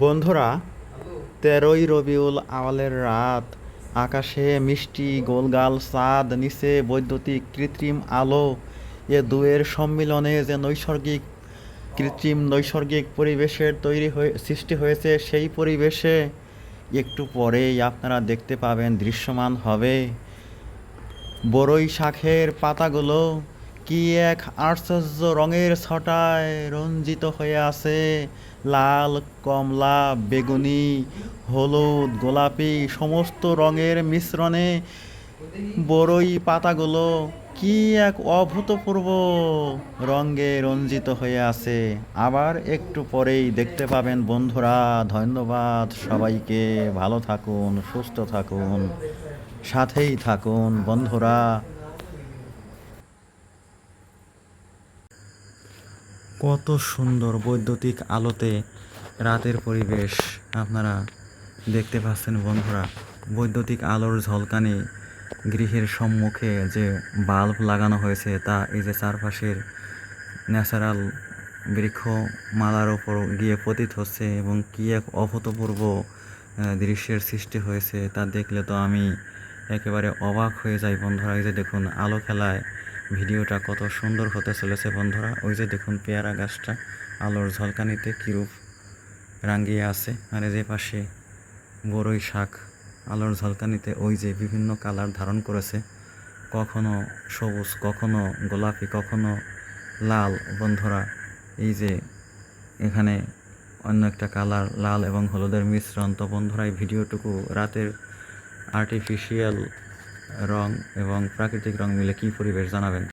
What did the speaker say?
বন্ধুরা, তেরোই রবিউল আওয়ালের রাত। আকাশে মিষ্টি, গোলগাল চাঁদ নিচে বৈদ্যুতিক কৃত্রিম আলো। এ দুয়ের সম্মিলনে যে নৈসর্গিক, কৃত্রিম নৈসর্গিক পরিবেশের তৈরি হয়ে, সৃষ্টি হয়েছে সেই পরিবেশে একটু পরেই আপনারা দেখতে পাবেন দৃশ্যমান হবে। বড়ই শাখের পাতাগুলো কি এক আশ্চর্য রঙের ছটায় রঞ্জিত হয়ে আছে লাল, কমলা, বেগুনি, হলুদ, গোলাপি, সমস্ত রঙের মিশ্রণে বড়ই পাতাগুলো কি এক অভূতপূর্ব রঙে রঞ্জিত হয়ে আছে। আবার একটু পরেই দেখতে পাবেন বন্ধুরা, ধন্যবাদ সবাইকে, ভালো থাকুন, সুস্থ থাকুন, সাথেই থাকুন বন্ধুরা। কত সুন্দর বৈদ্যুতিক আলোতে রাতের পরিবেশ আপনারা দেখতে পাচ্ছেন বন্ধুরা। বৈদ্যুতিক আলোর ঝলকানি গৃহের সম্মুখে যে বাল্ব লাগানো হয়েছে, তা এই যে চারপাশের ন্যাচারাল বৃক্ষমালার ওপর গিয়ে পতিত হচ্ছে এবং কী এক অভূতপূর্ব দৃশ্যের সৃষ্টি হয়েছে তা দেখলে তো আমি একেবারে অবাক হয়ে যাই বন্ধুরা। এই যে দেখুন, আলো খেলায় ভিডিওটা কত সুন্দর হতে চলেছে বন্ধুরা। ওই যে দেখুন পেয়ারা গাছটা, আলোর ঝলকানিতে কিরূপ রাঙ্গিয়ে আছে। আর যে পাশে বড়ই শাক, আলোর ঝলকানিতে ওই যে বিভিন্ন কালার ধারণ করেছে। কখনো সবুজ, কখনো গোলাপি, কখনো লাল। বন্ধুরা, এই যে এখানে অন্য একটা কালার, লাল এবং হলুদের মিশ্রণ। তো বন্ধুরা, এই ভিডিওটুকু রাতের আর্টিফিশিয়াল রং এবং প্রাকৃতিক রং মিলে কী পরিবেশ জানাবেন?